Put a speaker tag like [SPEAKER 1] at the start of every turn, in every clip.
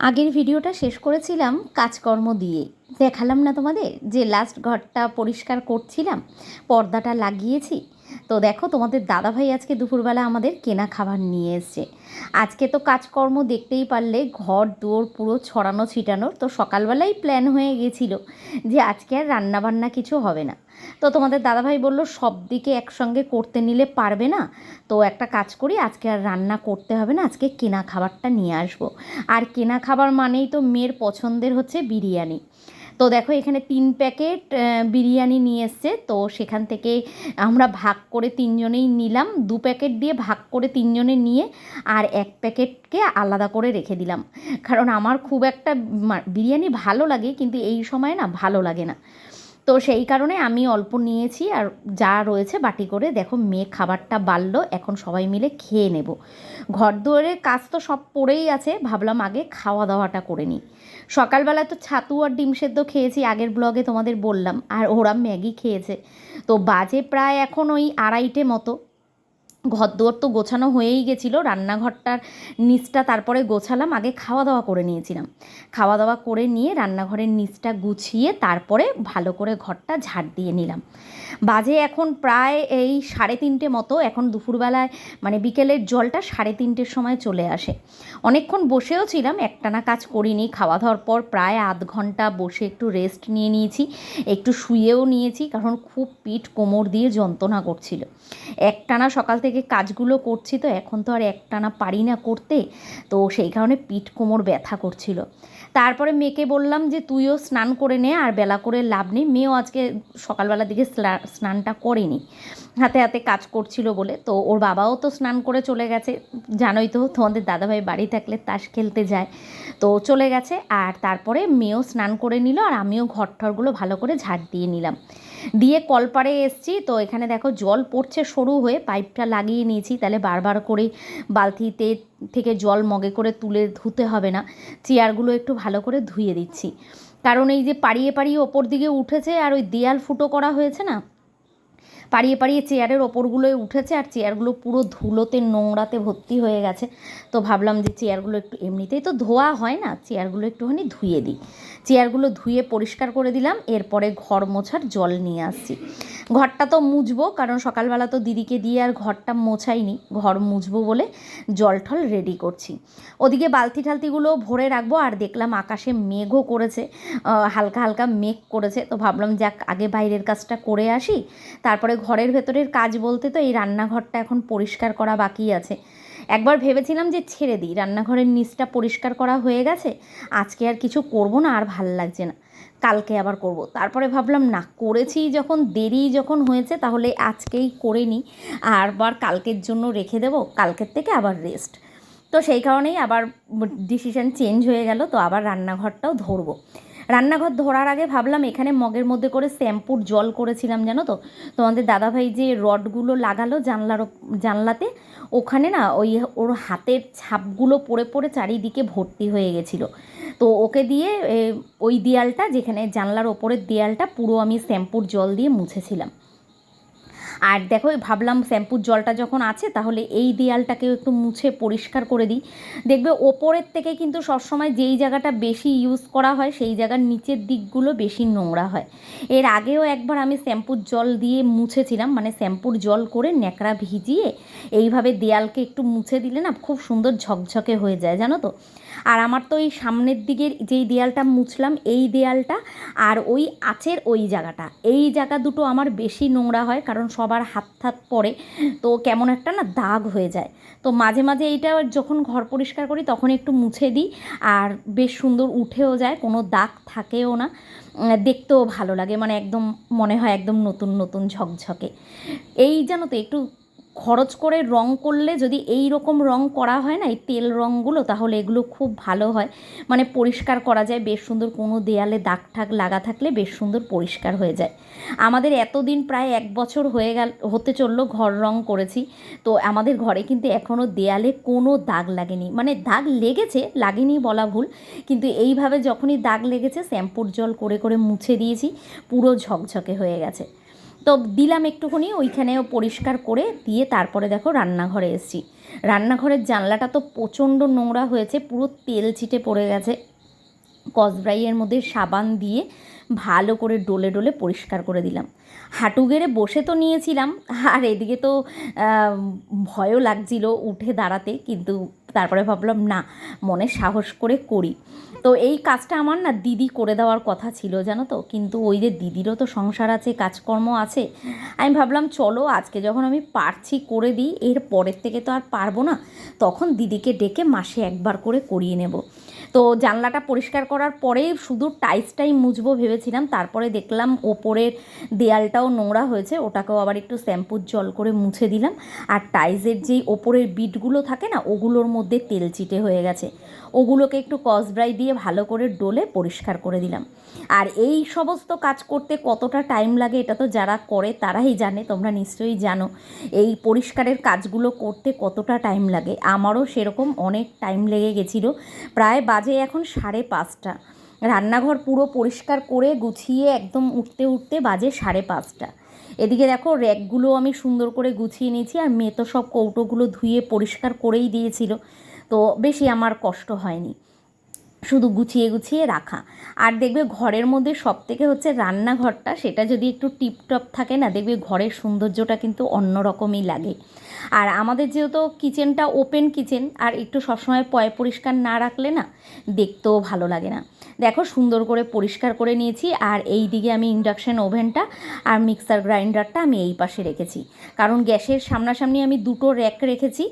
[SPEAKER 1] আগের ভিডিওটা শেষ করেছিলাম কাজকর্ম দিয়ে। দেখালাম না তোমাদের? যে লাস্ট ঘরটা পরিষ্কার করছিলাম, পর্দাটা লাগিয়েছি। তো দেখো, তোমাদের দাদাভাই আজকে দুপুরবেলা আমাদের কেনা খাবার নিয়ে এসছে। আজকে তো কাজকর্ম দেখতেই পারলে, ঘর, দুয়ার পুরো ছড়ানো ছিটানোর তো সকালবেলাই প্ল্যান হয়ে গেছিল যে আজকে আর রান্নাবান্না কিছু হবে না। তো তোমাদের দাদাভাই বলল, সব দিকে একসঙ্গে করতে নিলে পারবে না, তো একটা কাজ করি, আজকে আর রান্না করতে হবে না, আজকে কেনা খাবারটা নিয়ে আসব। আর কেনা খাবার মানেই তো মেয়ের পছন্দের হচ্ছে বিরিয়ানি। তো দেখো, এখানে তিন প্যাকেট বিরিয়ানি নিয়ে এসছে। তো সেখান থেকে আমরা ভাগ করে তিনজনেই নিলাম। দু প্যাকেট দিয়ে ভাগ করে তিনজনে নিয়ে আর এক প্যাকেটকে আলাদা করে রেখে দিলাম। কারণ আমার খুব একটা বিরিয়ানি ভালো লাগে, কিন্তু এই সময় না ভালো লাগে না। তো সেই কারণে আমি অল্প নিয়েছি আর যা রয়েছে বাটি করে। দেখো, মেয়ে খাবারটা বাড়লো, এখন সবাই মিলে খেয়ে নেব। ঘর দুয়ারের কাজ তো সব পড়েই আছে, ভাবলাম আগে খাওয়া দাওয়াটা করে নিই। সকালবেলা তো ছাতু আর ডিম সেদ্ধ খেয়েছি, আগের ব্লগে তোমাদের বললাম, আর ওরা ম্যাগি খেয়েছে। তো বাজে প্রায় এখন ওই আড়াইটে মতো। ঘর দুয়ার তো গোছানো হয়েই গেছিল, রান্নাঘরটার নিচটা তারপরে গোছালাম, আগে খাওয়া দাওয়া করে নিয়েছিলাম। খাওয়া দাওয়া করে নিয়ে রান্নাঘরের নিচটা গুছিয়ে তারপরে ভালো করে ঘরটা ঝাড় দিয়ে নিলাম। বাজে এখন প্রায় এই সাড়ে তিনটে মতো, এখন দুপুরবেলায় মানে বিকেলের জলটা সাড়ে তিনটের সময় চলে আসে। অনেকক্ষণ বসেও ছিলাম, একটানা কাজ করিনি খাওয়া দাওয়ার পর প্রায় আধ ঘণ্টা বসে একটু রেস্ট নিয়ে নিয়েছি, একটু শুয়েও নিয়েছি, কারণ খুব পিঠ কোমর দিয়ে যন্ত্রণা করছিল। একটানা সকাল থেকে কাজগুলো করছি তো এখন তো আর একটানা পারি না করতে, তো সেই কারণে পিঠ কোমর ব্যথা করছিল। তারপরে মেয়েকে বললাম যে, তুইও স্নান করে নে আর বেলা করে লাভ নেই। মেয়েও আজকে সকালবেলার দিকে স্নানটা করেনি। হাতে হাতে কাজ করছিল বলে, তো ওর বাবাও তো স্নান করে চলে গেছে। জানোই তো, তোমাদের দাদাভাই বাড়ি থাকলে তাস খেলতে যায়। তো চলে গেছে আর তারপরে মেয়েও স্নান করে নিল আর আমিও ঘর ঠরগুলো ভালো করে ঝাড় দিয়ে নিলাম। দিয়ে কলপাড়ে এসছি। তো এখানে দেখো জল পড়ছে সরু হয়ে, পাইপটা লাগিয়ে নিয়েছি। তাহলে বারবার করে বালতিতে থেকে জল মগে করে তুলে ধুতে হবে না। চেয়ারগুলো একটু ভালো করে ধুয়ে দিচ্ছি। কারণ এই যে পাড়িয়ে পাড়িয়ে ওপর দিকে উঠেছে আর ওই দেয়াল ফুটো করা হয়েছে না, পাড়িয়ে পাড়িয়ে চেয়ারের ওপরগুলোয় উঠেছে আর চেয়ারগুলো পুরো ধুলোতে, নোংরাতে ভর্তি হয়ে গেছে। তো ভাবলাম যে চেয়ারগুলো একটু এমনিতেই তো ধোয়া হয় না, চেয়ারগুলো একটুখানি ধুয়ে দিই। চেয়ারগুলো ধুয়ে পরিষ্কার করে দিলাম, এরপরে ঘর মোছার জল নিয়ে আসছি। ঘরটা তো মুছবো, কারণ সকালবেলা তো দিদিকে দিয়ে আর ঘরটা মোছাইনি, ঘর মুছবো বলে জল ঠল রেডি করছি। ওদিকে বালতি ঠালতিগুলো ভরে রাখব, আর দেখলাম আকাশে মেঘও করেছে হালকা হালকা মেঘ করেছে, তো ভাবলাম যাক আগে বাইরের কাজটা করে আসি। তারপরে ঘরের ভেতরের কাজ বলতে তো এই রান্নাঘরটা এখন পরিষ্কার করা বাকি আছে। একবার ভেবেছিলাম যে ছেড়ে দিই, রান্নাঘরের নিচটা পরিষ্কার করা হয়ে গেছে, আজকে আর কিছু করব না, আর ভালো লাগছে না। কালকে আবার করব। তারপরে ভাবলাম, না, করেছি যখন, দেরি যখন হয়েছে তাহলে আজকেই করে নিই আর আবার কালকের জন্য রেখে দেবো, কালকের থেকে আবার রেস্ট তো সেই কারণেই আবার ডিসিশন চেঞ্জ হয়ে গেল, তো আবার রান্নাঘরটাও ধরবো। রান্নাঘর ধরার আগে ভাবলাম এখানে মগের মধ্যে করে শ্যাম্পুর জল করেছিলাম, জানো তো? তোমাদের দাদাভাই যে রডগুলো লাগালো জানলার জানলাতে, ওখানে না ওই ওর হাতের ছাপগুলো পড়ে পড়ে চারিদিকে ভর্তি হয়ে গেছিল। তো ওকে দিয়ে ওই দেয়ালটা যেখানে জানলার ওপরের দেয়ালটা পুরো আমি শ্যাম্পুর জল দিয়ে মুছেছিলাম। আর দেখো ভাবলাম শ্যাম্পুর জলটা যখন আছে, তাহলে এই দেয়ালটাকেও একটু মুছে পরিষ্কার করে দিই। দেখবে ওপরের থেকে কিন্তু সবসময় যেই জায়গাটা বেশি ইউজ করা হয়, সেই জায়গার নিচের দিকগুলো বেশি নোংরা হয়। এর আগেও একবার আমি শ্যাম্পুর জল দিয়ে মুছেছিলাম মানে শ্যাম্পুর জল করে ন্যাকড়া ভিজিয়ে এইভাবে দেয়ালকে একটু মুছে দিলে না খুব সুন্দর ঝকঝকে হয়ে যায়, জানো তো? আর আমার তো এই সামনের দিকের যেই দেয়ালটা মুছলাম, এই দেয়ালটা আর ওই আঁচের ওই জায়গাটা। এই জায়গা দুটো আমার বেশি নোংরা হয়, কারণ সবার হাত থাত পড়ে, তো কেমন একটা না দাগ হয়ে যায়। তো মাঝে মাঝে এইটা যখন ঘর পরিষ্কার করি তখন একটু মুছে দিই, আর বেশ সুন্দর উঠেও যায়, কোনো দাগ থাকেও না। দেখতেও ভালো লাগে মানে একদম মনে হয় একদম নতুন নতুন ঝকঝকে। এই জানো তো, একটু খরচ করে রং করলে যদি এই রকম রং করা হয় না, এই তেল রঙগুলো তাহলে এগুলো খুব ভালো হয়। মানে পরিষ্কার করা যায়, বেশ সুন্দর কোনো দেয়ালে দাগ ঠাক লাগা থাকলে বেশ সুন্দর পরিষ্কার হয়ে যায়। আমাদের এতদিন প্রায় এক বছর হয়ে গেল, হতে চলল ঘর রং করেছি। তো আমাদের ঘরে কিন্তু এখনও দেয়ালে কোনো দাগ লাগেনি। মানে দাগ লেগেছে, লাগেনি বলা ভুল, কিন্তু এইভাবে যখনই দাগ লেগেছে, শ্যাম্পুর জল করে করে মুছে দিয়েছি, পুরো ঝকঝকে হয়ে গেছে। তো দিলাম একটুখানি, ওইখানেও পরিষ্কার করে দিয়ে তারপরে দেখো রান্নাঘরে এসেছি। রান্নাঘরের জানলাটা তো প্রচণ্ড নোংরা হয়েছে, পুরো তেল ছিটে পড়ে গেছে। কসব্রাইয়ের মধ্যে সাবান দিয়ে ভালো করে ডলে ডলে পরিষ্কার করে দিলাম। হাঁটু গেড়ে বসে তো নিয়েছিলাম, আর এদিকে তো ভয়ও লাগছিল উঠে দাঁড়াতে, কিন্তু তারপরে ভাবলাম, না, মনে সাহস করে করি। তো এই কাজটা আমার না দিদি করে দেওয়ার কথা ছিল, জানো তো? কিন্তু ওই যে দিদিরও তো সংসার আছে, কাজকর্ম আছে, আমি ভাবলাম, চলো, আজকে যখন আমি পারছি করে দিই, এর পরের থেকে তো আর পারব না। তখন দিদিকে ডেকে মাসে একবার করে করিয়ে নেব। তো জানলাটা পরিষ্কার করার পরে শুধু টাইসটাই মুছবো ভেবেছিলাম, তারপরে দেখলাম ওপরের দেয়ালটাও নোংরা হয়েছে, ওটাকেও আবার একটু শ্যাম্পুর জল করে মুছে দিলাম। আর টাইসের যেই ওপরের বিটগুলো থাকে না, ওগুলোর মধ্যে তেল চিটে হয়ে গেছে। ওগুলোকে একটু কসব্রাই দিয়ে ভালো করে ডোলে পরিষ্কার করে দিলাম। আর এই সমস্ত কাজ করতে কতটা টাইম লাগে এটা তো যারা করে তারাই জানে, তোমরা নিশ্চয়ই জানো। এই পরিষ্কারের কাজগুলো করতে কতটা টাইম লাগে? আমারও সেরকম অনেক টাইম লেগে গেছিল। প্রায় বাজে এখন সাড়ে পাঁচটা। রান্নাঘর পুরো পরিষ্কার করে গুছিয়ে একদম উঠতে উঠতে বাজে সাড়ে পাঁচটা। এদিকে দেখো র্যাকগুলো আমি সুন্দর করে গুছিয়ে নিয়েছি আর মেয়ে তো সব কৌটোগুলো ধুয়ে পরিষ্কার করেই দিয়েছিল। তো বেশি আমার কষ্ট হয়নি। শুধু গুছিয়ে গুছিয়ে রাখা। আর দেখবে ঘরের মধ্যে সব থেকে হচ্ছে রান্নাঘরটা, সেটা যদি একটু টিপটপ থাকে না, দেখবে ঘরের সৌন্দর্যটা কিন্তু অন্যরকমই লাগে। আর আমাদের যেহেতু কিচেনটা ওপেন কিচেন, আর একটু সবসময় পয় পরিষ্কার না রাখলে না দেখতেও ভালো লাগে না। দেখো সুন্দর করে পরিষ্কার করে নিয়েছি, আর এই দিকে আমি ইন্ডাকশান ওভেনটা আর মিক্সার গ্রাইন্ডারটা আমি এই পাশে রেখেছি। কারণ গ্যাসের সামনাসামনি আমি দুটো র্যাক রেখেছি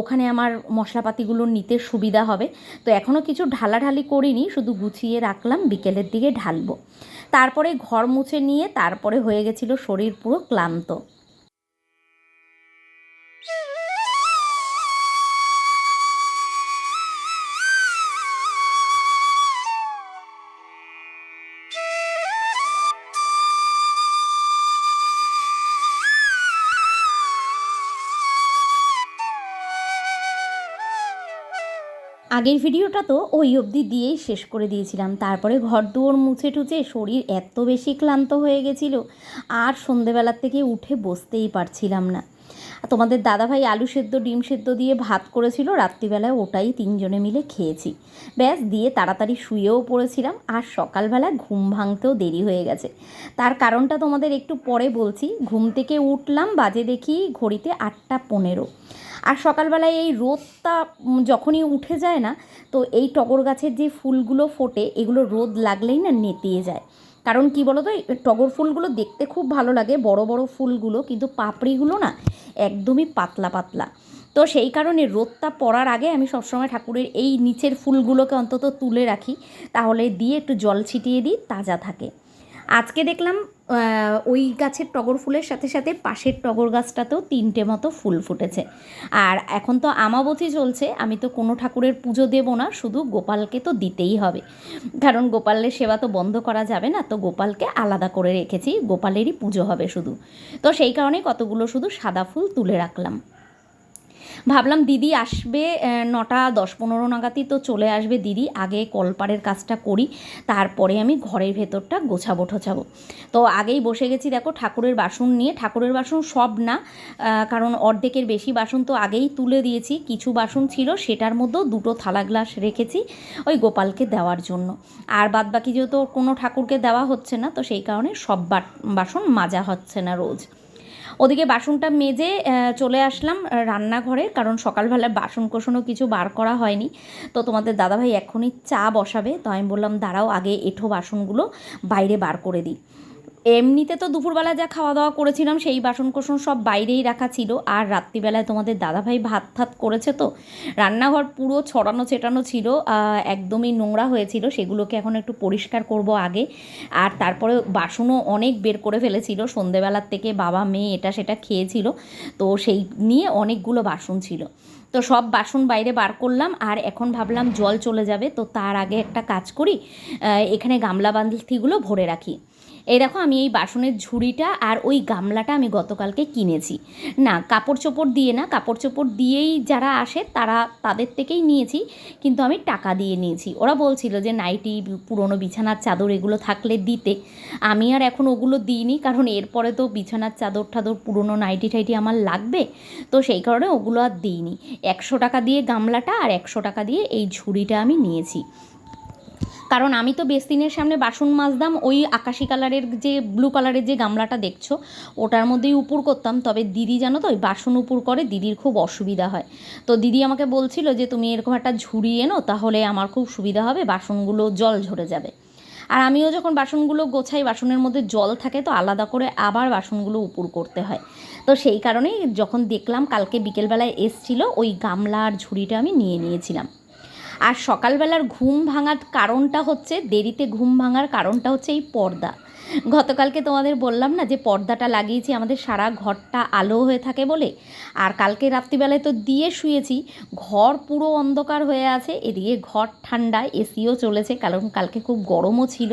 [SPEAKER 1] ওখানে আমার মশলাপাতিগুলো নিতে সুবিধা হবে। তো এখনও কিছু ঢালাঢালি করিনি, শুধু গুছিয়ে রাখলাম, বিকেলের দিকে ঢালবো। তারপরে ঘর মুছে নিয়ে তারপরে হয়ে গেছিল শরীর পুরো ক্লান্ত। আগের ভিডিওটা তো ওই অবধি দিয়েই শেষ করে দিয়েছিলাম। তারপরে ঘর দুয়ার মুছে টুছে শরীর এত বেশি ক্লান্ত হয়ে গেছিল, আর সন্ধেবেলার থেকে উঠে বসতেই পারছিলাম না। তোমাদের দাদাভাই আলু সেদ্ধ, ডিম সেদ্ধ দিয়ে ভাত করেছিল, রাত্রিবেলায় ওটাই তিনজনে মিলে খেয়েছি। ব্যাস, দিয়ে তাড়াতাড়ি শুয়েও পড়েছিলাম, আর সকালবেলা ঘুম ভাঙতেও দেরি হয়ে গেছে। তার কারণটা তোমাদের একটু পরে বলছি। ঘুম থেকে উঠলাম, বাজে দেখি ঘড়িতে আটটা পনেরো। আর সকালবেলায় এই রোদটা যখনই উঠে যায় না, তো এই টগর গাছের যে ফুলগুলো ফোটে, এগুলো রোদ লাগলেই না নেতিয়ে যায়। কারণ কি বলো তো টগর ফুলগুলো দেখতে খুব ভালো লাগে, বড় বড় ফুলগুলো, কিন্তু পাপড়িগুলো না একদমই পাতলা পাতলা। তো সেই কারণে রোদটা পড়ার আগে আমি সবসময় ঠাকুরের এই নিচের ফুলগুলোকে অন্তত তুলে রাখি, তাহলে দিয়ে একটু জল ছিটিয়ে দিই, তাজা থাকে। আজকে দেখলাম ওই গাছের টগর ফুলের সাথে সাথে পাশের টগর গাছটাতেও তিনটে মতো ফুল ফুটেছে। আর এখন তো আমাবতী চলছে, আমি তো কোনো ঠাকুরের পুজো দেব না, শুধু গোপালকে তো দিতেই হবে। কারণ গোপালের সেবা তো বন্ধ করা যাবে না, তো গোপালকে আলাদা করে রেখেছি, গোপালেরই পুজো হবে শুধু। তো সেই কারণে কতগুলো শুধু সাদা ফুল তুলে রাখলাম। ভাবলাম দিদি আসবে নটা দশ পনেরো নাগাদই তো চলে আসবে দিদি। আগে কলপাড়ের কাজটা করি, তারপরে আমি ঘরের ভেতরটা গোছাবো ঠোছাবো। তো আগেই বসে গেছি দেখো ঠাকুরের বাসন নিয়ে। ঠাকুরের বাসন সব না কারণ অর্ধেকের বেশি বাসন তো আগেই তুলে দিয়েছি। কিছু বাসন ছিল, সেটার মধ্যেও দুটো থালা গ্লাস রেখেছি ওই গোপালকে দেওয়ার জন্য। আর বাদ বাকি যেহেতু কোনো ঠাকুরকে দেওয়া হচ্ছে না, তো সেই কারণে সব বাসন মাজা হচ্ছে না রোজ। ওদিকে বাসনটা মেজে চলে আসলাম রান্নাঘরে, কারণ সকালবেলা বাসন কোষণও কিছু বার করা হয়নি। তো তোমাদের দাদাভাই এখনই চা বসাবে, তো আমি বললাম, দাঁড়াও, আগে এঁঠো বাসনগুলো, বাইরে বার করে দিই। এমনিতে তো দুপুরবেলা যা খাওয়া দাওয়া করেছিলাম, সেই বাসন কোসন সব বাইরেই রাখা ছিল। আর রাত্রিবেলায় তোমাদের দাদাভাই ভাত থাত করেছে তো। রান্নাঘর পুরো ছড়ানো ছেটানো ছিল একদমই নোংরা হয়েছিল। সেগুলোকে এখন একটু পরিষ্কার করব আগে। আর তারপরে বাসনও অনেক বের করে ফেলেছিল। সন্ধেবেলার থেকে বাবা, মেয়ে এটা সেটা খেয়েছিল। তো সেই নিয়ে অনেকগুলো বাসন ছিল। তো সব বাসন বাইরে বার করলাম। আর এখন ভাবলাম জল চলে যাবে। তো তার আগে একটা কাজ করি। এখানে গামলা বালতিগুলো ভরে রাখি। এই দেখো, আমি এই বাসনের ঝুড়িটা আর ওই গামলাটা আমি গতকালকে কিনেছি। না কাপড় চোপড় দিয়ে না কাপড় চোপড় দিয়েই যারা আসে তারা তাদের থেকেই নিয়েছি, কিন্তু আমি টাকা দিয়ে নিয়েছি। ওরা বলছিল যে, নাইটি, পুরনো বিছানার চাদর এগুলো থাকলে দিতে। আমি আর এখন ওগুলো দিইনি, কারণ এরপরে তো বিছানার চাদর টাদর পুরনো নাইটি টাইটি আমার লাগবে। তো সেই কারণে ওগুলো আর দিইনি। একশো টাকা দিয়ে গামলাটা আর একশো টাকা দিয়ে এই ঝুড়িটা আমি নিয়েছি। কারণ আমি তো বেসিনের সামনে বাসন মাজতাম, ওই আকাশি কালারের যে ব্লু কালারের যে গামলাটা দেখছ, ওটার মধ্যেই উপুর করতাম। তবে দিদি জানো তো, ওই বাসন উপুর করে দিদির খুব অসুবিধা হয়। তো দিদি আমাকে বলছিল যে, তুমি এরকম একটা ঝুড়ি এনো, তাহলে আমার খুব সুবিধা হবে, বাসনগুলো জল ঝরে যাবে। আর আমিও যখন বাসনগুলো গোছাই, বাসনের মধ্যে জল থাকে, তো আলাদা করে আবার বাসনগুলো উপুর করতে হয়। তো সেই কারণেই যখন দেখলাম, কালকে বিকেলবেলায় এসছিল, ওই গামলা আর ঝুড়িটা আমি নিয়ে নিয়েছিলাম। আর সকালবেলার ঘুম ভাঙার কারণটা হচ্ছে, দেরিতে ঘুম ভাঙার কারণটা হচ্ছে এই পর্দা। গতকালকে তোমাদের বললাম না যে পর্দাটা লাগিয়েছি, আমাদের সারা ঘরটা আলো হয়ে থাকে বলে, আর কালকে রাত্রিবেলায় তো দিয়ে শুয়েছি, ঘর পুরো অন্ধকার হয়ে আছে, এদিকে ঘর ঠান্ডা, এসিও চলেছে, কারণ কালকে খুব গরমও ছিল,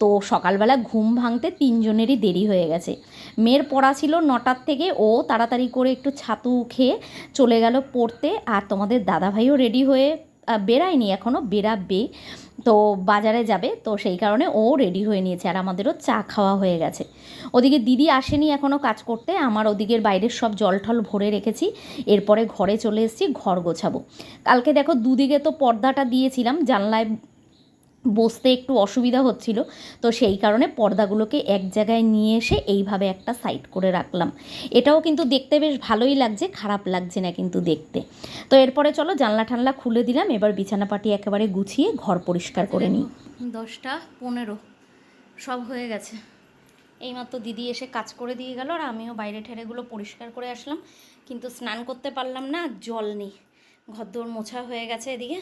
[SPEAKER 1] তো সকালবেলা ঘুম ভাঙতে তিনজনেরই দেরি হয়ে গেছে। মেয়ের পড়া ছিল নটার থেকে, ও তাড়াতাড়ি করে একটু ছাতু খেয়ে চলে গেল পড়তে, আর তোমাদের দাদাভাইও রেডি হয়ে বেরায়নি এখনও বেরাবে তো বাজারে যাবে, তো সেই কারণে ও রেডি হয়ে নিয়েছে আর আমাদেরও চা খাওয়া হয়ে গেছে। ওদিকে দিদি আসেনি এখনও কাজ করতে, আমার ওদিকের বাইরের সব জল টল ভরে রেখেছি, এরপরে ঘরে চলে এসেছি, ঘর গোছাবো। কালকে দেখো দুদিকে তো পর্দাটা দিয়েছিলাম, জানলায় বসতে একটু অসুবিধা হচ্ছিল। তো সেই কারণে পর্দাগুলোকে এক জায়গায় নিয়ে এসে এইভাবে একটা সাইড করে রাখলাম। এটাও কিন্তু দেখতে বেশ ভালোই লাগছে, খারাপ লাগছে না কিন্তু দেখতে। তো এরপরে চলো জানলা ঠান্লা খুলে দিলাম, এবার বিছানাপাটি একেবারে গুছিয়ে ঘর পরিষ্কার করে নিই। দশটা পনেরো, সব হয়ে গেছে। এইমাত্র দিদি এসে কাজ করে দিয়ে গেল আর আমিও বাইরে ঠেরেগুলো পরিষ্কার করে আসলাম। কিন্তু স্নান করতে পারলাম না, জল নেই। ঘরদোর মোছা হয়ে গেছে এদিকে।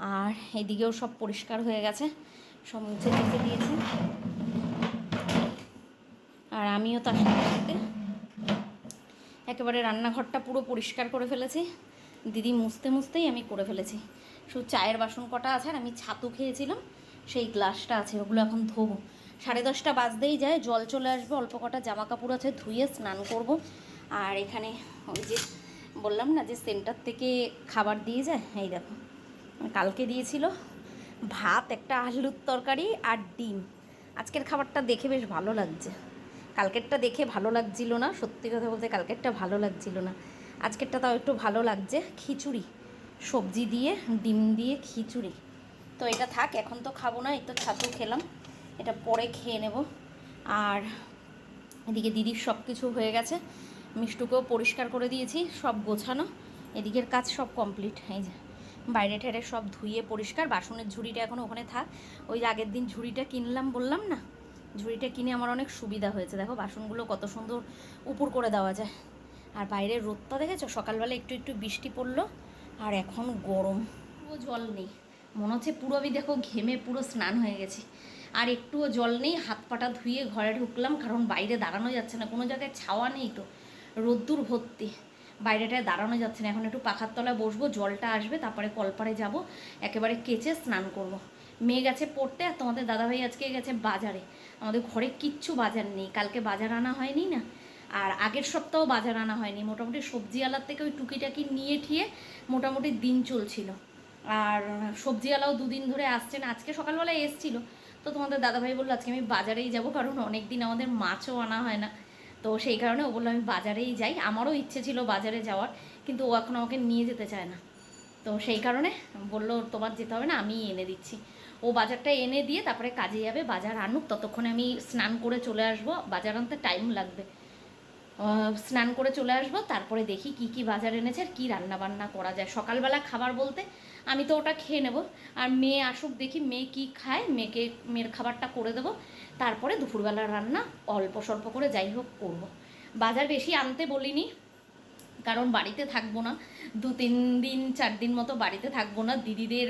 [SPEAKER 1] আর এদিকেও সব পরিষ্কার হয়ে গেছে। সব মুছে রেখে দিয়েছি। আর আমিও তার সাথে সাথে একেবারে রান্নাঘরটা পুরো পরিষ্কার করে ফেলেছি। দিদি মুছতে মুছতেই আমি করে ফেলেছি। শুধু চায়ের বাসন কটা আছে আর আমি ছাতু খেয়েছিলাম। সেই গ্লাসটা আছে, ওগুলো এখন ধোবো। সাড়ে দশটা বাজতেই যায়, জল চলে আসবে, অল্প কটা জামা কাপড় আছে ধুয়ে স্নান করব। আর এখানে ওই যে বললাম না যে সেন্টার থেকে খাবার দিয়ে যায়, এই দেখো। কালকে দিয়েছিল ভাত, একটা আলুর তরকারি আর ডিম। আজকের খাবারটা দেখে বেশ ভালো লাগছে। কালকেরটা দেখে ভালো লাগছিল না, সত্যি কথা বলতে কালকেরটা ভালো লাগছিল না। আজকেরটা তাও একটু ভালো লাগছে, খিচুড়ি। সবজি দিয়ে, ডিম দিয়ে খিচুড়ি। তো এটা থাক, এখন তো খাব না একটু ছাতু খেলাম। এটা পরে খেয়ে নেব। আর এদিকে দিদির সব কিছু হয়ে গেছে। মিষ্টুকেও পরিষ্কার করে দিয়েছি, সব গোছানো। এদিকের কাজ সব কমপ্লিট, এই যে। বাইরে ঠেরে সব ধুয়ে পরিষ্কার, বাসনের ঝুড়িটা এখন ওখানে থাক। ওই আগের দিন ঝুড়িটা কিনলাম, বললাম না? ঝুড়িটা কিনে আমার অনেক সুবিধা হয়েছে। দেখো, বাসনগুলো কত সুন্দর উপর করে দেওয়া যায়। আর বাইরের রোদটা দেখেছ? সকালবেলা একটু একটু বৃষ্টি পড়ল, আর এখন গরম। পুরো জল নেই। মনে হচ্ছে পুরো আমি দেখো ঘেমে পুরো স্নান হয়ে গেছি। আর একটুও জল নেই, হাত পাটা ধুয়ে ঘরে ঢুকলাম, কারণ বাইরে দাঁড়ানো যাচ্ছে না। কোনো জায়গায় ছাওয়া নেই তো। রোদ্দুর ভর্তি। বাইরেটায় দাঁড়ানো যাচ্ছে না। এখন একটু পাখার তলায় বসবো, জলটা আসবে, তারপরে কলপারে যাব, একেবারে কেচে স্নান করব। মেয়ে গেছে পড়তে আর তোমাদের দাদাভাই আজকে গেছে বাজারে। আমাদের ঘরে কিচ্ছু বাজার নেই, কালকে বাজার আনা হয়নি না, আর আগের সপ্তাহ বাজার আনা হয়নি। মোটামুটি সবজিওয়ালার থেকে ওই টুকিটাকি নিয়ে ঠিয়ে মোটামুটি দিন চলছিল। আর সবজিওয়ালাও দুদিন ধরে আসছেন আজকে সকালবেলায় এসছিল। তো তোমাদের দাদাভাই বলল, আজকে আমি বাজারেই যাব, কারণ অনেক দিন আমাদের মাছও আনা হয় না। তো সেই কারণে ও বলল, আমি বাজারেই যাই। আমারও ইচ্ছে ছিল বাজারে যাওয়ার, কিন্তু ও এখন আমাকে নিয়ে যেতে চায় না। তো সেই কারণে বলল, তোমার যেতে হবে না আমি এনে দিচ্ছি। ও বাজারটা এনে দিয়ে তারপরে কাজে যাবে, বাজার আনুক। ততক্ষণে আমি স্নান করে চলে আসব। বাজার আনতে টাইম লাগবে। স্নান করে চলে আসব, তারপরে দেখি কি কি বাজার এনেছে আর কী রান্না বান্না করা যায়। সকালবেলা খাবার বলতে আমি তো ওটা খেয়ে নেব। আর মেয়ে আসুক, দেখি মেয়ে কি খায়, মেয়েকে, মেয়ের খাবারটা করে দেবো। তারপরে দুপুরবেলার রান্না অল্প স্বল্প করে যাই হোক করব। বাজার বেশি আনতে বলিনি, কারণ বাড়িতে থাকব না। দু তিন দিন, চার দিন মতো বাড়িতে থাকব না। দিদিদের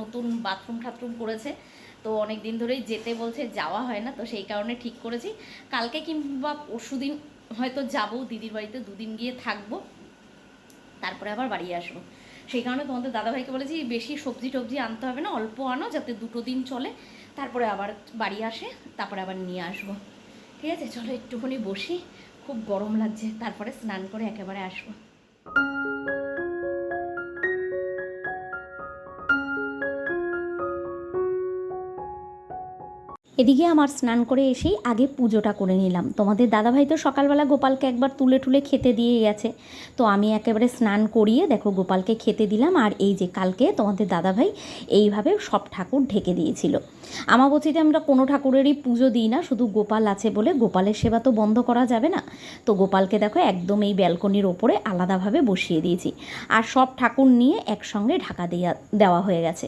[SPEAKER 1] নতুন বাথরুম ঠাথরুম করেছে। তো অনেক দিন ধরেই যেতে বলছে, যাওয়া হয় না। তো সেই কারণে ঠিক করেছি। কালকে কিংবা পরশু হয়তো যাব। দিদির বাড়িতে দুদিন গিয়ে থাকব। তারপরে আবার বাড়ি আসব। সেই কারণে তোমাদের দাদাভাইকে বলেছি, বেশি সবজি টবজি আনতে হবে না, অল্প আনো যাতে দুটো দিন চলে। তারপরে আবার বাড়ি আসে, তারপরে আবার নিয়ে আসব। ঠিক আছে? চলো একটুখানি বসি, খুব গরম লাগছে। তারপরে স্নান করে একেবারে আসব। এদিকে আমার স্নান করে এসেই আগে পুজোটা করে নিলাম। তোমাদের দাদাভাই তো সকালবেলা গোপালকে একবার তুলে টুলে খেতে দিয়ে গেছে। তো আমি একেবারে স্নান করিয়ে দেখো গোপালকে খেতে দিলাম আর এই যে কালকে তোমাদের দাদাভাই এইভাবে সব ঠাকুর ঢেকে দিয়েছিল। আমাবতীতে আমরা কোনো ঠাকুরেরই পুজো দিই না, শুধু গোপাল আছে বলে গোপালের সেবা তো বন্ধ করা যাবে না। তো গোপালকে দেখো একদম এই ব্যালকনির ওপরে আলাদাভাবে বসিয়ে দিয়েছি। আর সব ঠাকুর নিয়ে একসঙ্গে ঢাকা দেওয়া দেওয়া হয়ে গেছে।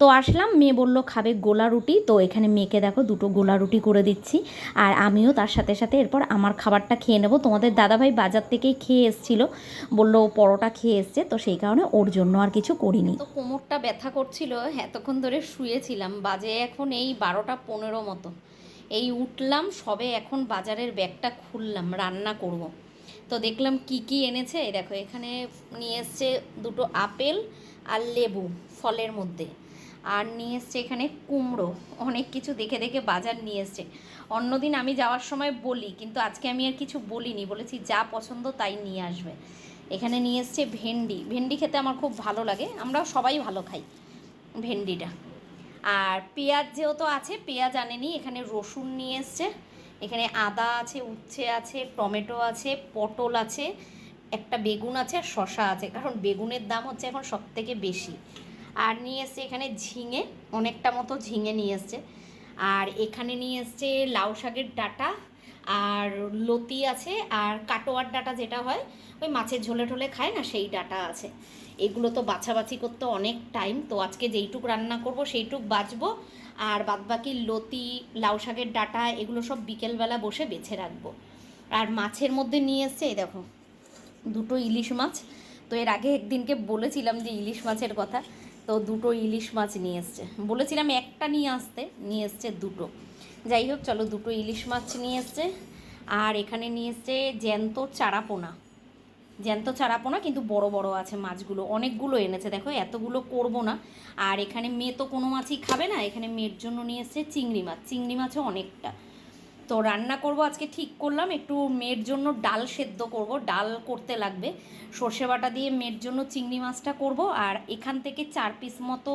[SPEAKER 1] তো আসলাম, মেয়ে বলল, খাবে গোলা রুটি। তো এখানে মেয়েকে দেখো, দুটো গোলা রুটি করে দিচ্ছি। আর আমিও তার সাথে সাথে এরপর আমার খাবারটা খেয়ে নেব। তোমাদের দাদাভাই বাজার থেকেই খেয়ে এসেছিল। বলল পরোটা খেয়ে এসছে। তো সেই কারণে ওর জন্য আর কিছু করিনি। তো কোমরটা ব্যথা করছিল, এতক্ষণ ধরে শুয়েছিলাম। বাজে এখন এই বারোটা পনেরো মতো। এই উঠলাম, সবে এখন বাজারের ব্যাগটা খুললাম, রান্না করব। তো দেখলাম কি কি এনেছে। দেখো, এখানে নিয়ে এসছে দুটো আপেল আর লেবু ফলের মধ্যে। আর নিয়ে এসছে এখানে কুমড়ো। অনেক কিছু দেখে দেখে বাজার নিয়ে এসছে। অন্যদিন আমি যাওয়ার সময় বলি, কিন্তু আজকে আমি আর কিছু বলিনি। বলেছি, যা পছন্দ তাই নিয়ে আসবে। এখানে নিয়ে এসছে ভেন্ডি। ভেন্ডি খেতে আমার খুব ভালো লাগে। আমরা সবাই ভালো খাই ভেন্ডিটা। আর পেঁয়াজ যেহেতু আছে, পেঁয়াজ আনেনি। এখানে রসুন নিয়ে এসছে। এখানে আদা আছে, উচ্ছে আছে, টমেটো আছে, পটল আছে, একটা বেগুন আছে আর শশা আছে। কারণ বেগুনের দাম হচ্ছে এখন সব থেকে বেশি। আর নিয়ে এসছে এখানে ঝিঙে, অনেকটা মতো ঝিঙে নিয়ে এসছে। আর এখানে নিয়ে এসছে লাউ শাকের ডাটা, আর লতি আছে, আর কাটোয়ার ডাটা যেটা হয়, ওই মাছের ঝোলে টোলে খায় না, সেই ডাটা আছে। এগুলো তো বাছাবাছি করতে অনেক টাইম তো আজকে যেইটুক রান্না করব সেইটুক বাছবো। আর বাদবাকি লতি, লাউ শাকের ডাটা, এগুলো সব বিকেলবেলা বসে বেছে রাখব। আর মাছের মধ্যে নিয়ে এসছে, এই দেখো, দুটো ইলিশ মাছ। তো এর আগে একদিনকে বলেছিলাম যে ইলিশ মাছের কথা। তো দুটো ইলিশ মাছ নিয়ে এসছে। বলেছিলাম একটা নিয়ে আসতে, নিয়ে এসছে দুটো। যাই হোক, চলো দুটো ইলিশ মাছ নিয়ে এসছে। আর এখানে নিয়ে এসছে জ্যান্ত চারাপোনা। জ্যান্ত চারাপোনা কিন্তু বড় বড় আছে মাছগুলো। অনেকগুলো এনেছে। দেখো, এতগুলো করব না। আর এখানে মেয়ে তো কোনো মাছই খাবে না। এখানে মেয়ের জন্য নিয়ে এসছে চিংড়ি মাছ। চিংড়ি মাছও অনেকটা। তো রান্না করব, আজকে ঠিক করলাম। একটু মেয়ের জন্য ডাল সেদ্ধ করব। ডাল করতে লাগবে। সর্ষে বাটা দিয়ে মেয়ের জন্য চিংড়ি মাছটা করব। আর এখান থেকে চার পিস মতো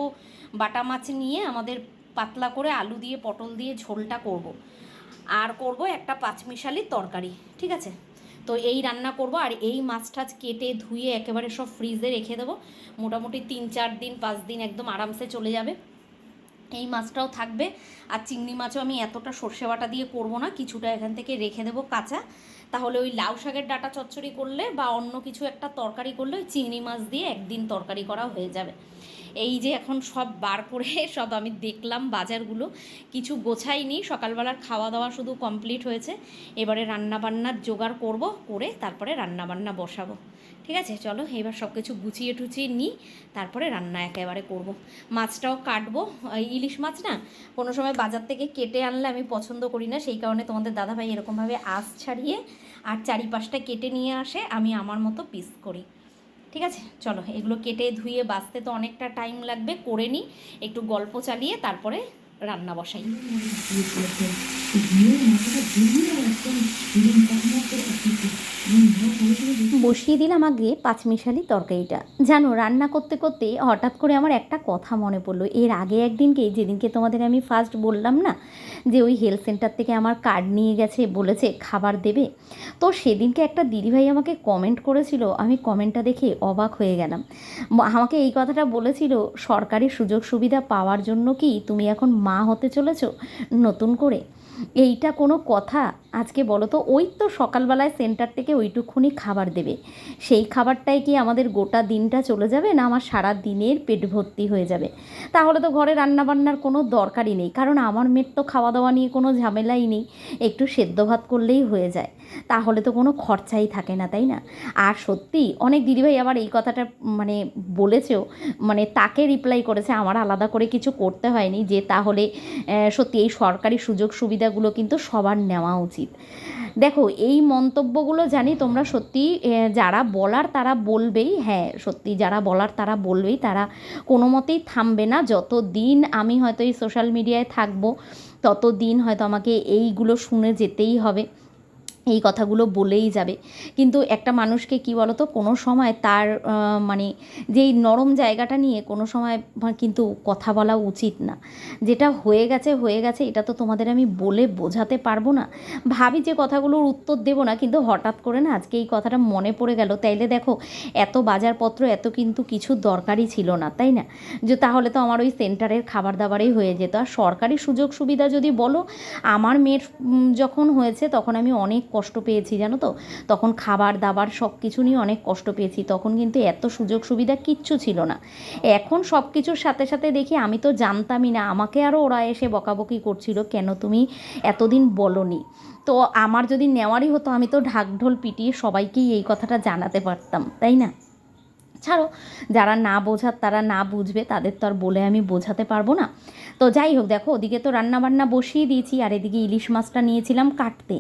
[SPEAKER 1] বাটা মাছ নিয়ে আমাদের পাতলা করে আলু দিয়ে, পটল দিয়ে ঝোলটা করব। আর করব একটা পাঁচমিশালি তরকারি, ঠিক আছে? তো এই রান্না করব। আর এই মাছ টাছ কেটে ধুয়ে একেবারে সব ফ্রিজে রেখে দেবো। মোটামুটি তিন চার দিন, পাঁচ দিন একদম আরামসে চলে যাবে। এই মাছটাও থাকবে। আর চিংড়ি মাছও আমি এতটা সর্ষে বাটা দিয়ে করব না, কিছুটা এখান থেকে রেখে দেবো কাঁচা। তাহলে ওই লাউ শাকের ডাটা চচ্চড়ি করলে বা অন্য কিছু একটা তরকারি করলে ওই চিংড়ি মাছ দিয়ে একদিন তরকারি করা হয়ে যাবে। এই যে এখন সব বার করে সব আমি দেখলাম বাজারগুলো, কিছু গোছাইনি, সকালবেলার খাওয়া দাওয়া শুধু কমপ্লিট হয়েছে। এবারে রান্নাবান্নার জোগাড় করব, করে তারপরে রান্নাবান্না বসাবো। ঠিক আছে? চলো, এবার সব কিছু গুছিয়ে টুচিয়ে নিই, তারপরে রান্না একেবারে করব। মাছটাও কাটবো। ইলিশ মাছ না, কোনো সময় বাজার থেকে কেটে আনলে আমি পছন্দ করি না, সেই কারণে তোমাদের দাদাভাই এরকমভাবে আঁশ ছাড়িয়ে আর চারিপাশটা কেটে নিয়ে আসে, আমি আমার মতো পিস করি। ঠিক আছে? চলো, এগুলো কেটে ধুয়ে বাঁচতে তো অনেকটা টাইম লাগবে, করে নিই, একটু গল্প চালিয়ে তারপরে রান্না বসাই। বসিয়ে দিলাম আগে পাঁচমিশালি তরকারিটা। জানো, রান্না করতে করতে হঠাৎ করে আমার একটা কথা মনে পড়ল। এর আগে একদিনকে, যেদিনকে তোমাদের আমি ফার্স্ট বললাম না, যে ওই হেলথ সেন্টার থেকে আমার কার্ড নিয়ে গেছে, বলেছে খাবার দেবে। তো সেদিনকে একটা দিদিভাই আমাকে কমেন্ট করেছিল। আমি কমেন্টটা দেখে অবাক হয়ে গেলাম। আমাকে এই কথাটা বলেছিল, সরকারি সুযোগ সুবিধা পাওয়ার জন্য কি তুমি এখন মা হতে চলেছ? নতুন করে। এইটা কোনো কথা আজকে বলো তো, ওই তো সকালবেলায় সেন্টার থেকে ওইটুকুনি খাবার দেবে। সেই খাবারটাই কি আমাদের গোটা দিনটা চলে যাবে না আমার সারা দিনের পেট ভর্তি হয়ে যাবে? তাহলে তো ঘরে রান্নাবান্নার কোনো দরকারই নেই, কারণ আমার মেয়ের তো খাওয়া দাওয়া নিয়ে কোনো ঝামেলাই নেই, একটু সেদ্ধ ভাত করলেই হয়ে যায়। তাহলে তো কোনো খরচাই থাকে না, তাই না? আর সত্যি, অনেক দিদিভাই আবার এই কথাটা মানে বলেছেও মানে তাকে রিপ্লাই করেছে, আমার আলাদা করে কিছু করতে হয়নি, যে তাহলে সত্যি এই সরকারি সুযোগ সুবিধাগুলো কিন্তু সবার নেওয়া উচিত। দেখো, এই মন্তব্যগুলো জানি তোমরা সত্যি যারা বলার তারা বলবেই হ্যাঁ সত্যি যারা বলার তারা বলবেই, তারা কোনো মতেই থামবে না। যত দিন আমি হয়তো এই সোশ্যাল মিডিয়ায় থাকব তত দিন হয়তো আমাকে এইগুলো শুনে যেতেই হবে। এই কথাগুলো বলেই যাবে। কিন্তু একটা মানুষকে কি বলতো, কোনো সময় তার মানে যেই নরম জায়গাটা নিয়ে কোনো সময় কিন্তু কথা বলা উচিত না। যেটা হয়ে গেছে হয়ে গেছে, এটা তো তোমাদের আমি বলে বোঝাতে পারব না। ভাবি যে কথাগুলোর উত্তর দেবো না, কিন্তু হঠাৎ করে না আজকে এই কথাটা মনে পড়ে গেল। তাইলে দেখো, এত বাজারপত্র, এত কিন্তু কিছু দরকারই ছিল না, তাই না? যে তাহলে তো আমার ওই সেন্টারের খাবার দাবারেই হয়ে যেত। আর সরকারি সুযোগ সুবিধা যদি বলো, আমার মেয়ের যখন হয়েছে তখন আমি অনেক কষ্ট পেয়েছি, জানো তো? তখন খাবার, দাবার সব কিছু নিয়ে অনেক কষ্ট পেয়েছি। তখন কিন্তু এত সুযোগ সুবিধা কিচ্ছু ছিল না। এখন সব কিছুর সাথে সাথে দেখি আমি তো জানতামই না। আমাকে আরও ওরা এসে বকাবকি করছিল, কেন তুমি এতদিন বলনি? তো আমার যদি নেওয়ারই হতো, আমি তো ঢাকঢোল পিটিয়ে সবাইকেই এই কথাটা জানাতে পারতাম, তাই না? ছাড়ো, যারা না বোঝার, তারা না বুঝবে, তাদের তো আর বলে আমি বোঝাতে পারব না। তো যাই হোক, দেখো, ওদিকে তো রান্না বান্না বসিয়ে দিয়েছি, আর এদিকে ইলিশ মাছটা নিয়েছিলাম কাটতে।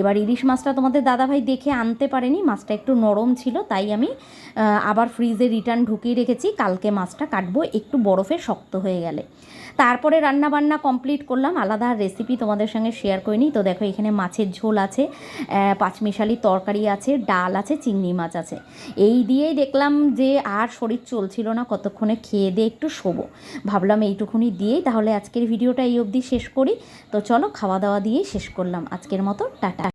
[SPEAKER 1] এবার ইলিশ মাছটা তোমাদের দাদাভাই দেখে আনতে পারেনি, মাছটা একটু নরম ছিল, তাই আমি আবার ফ্রিজে রিটার্ন ঢুকিয়ে রেখেছি, কালকে মাছটা কাটবো, একটু বরফে শক্ত হয়ে গেলে। তারপরে রান্না বান্না কমপ্লিট করলাম। আলাদা রেসিপি তোমাদের সঙ্গে শেয়ার করিনি তো দেখো, এখানে মাছের ঝোল আছে পাঁচমিশালি তরকারি আছে, ডাল আছে, চিংড়ি মাছ আছে। এই দিয়েই দেখলাম যে আর শরীর চলছিল না, কতক্ষণে খেয়ে দিয়ে একটু শোবো। ভাবলাম এইটুকুনি দিয়েই তাহলে আজকের ভিডিওটা এই অবধি শেষ করি। তো চলো, খাওয়া দাওয়া দিয়েই শেষ করলাম। আজকের মতো, টাটা।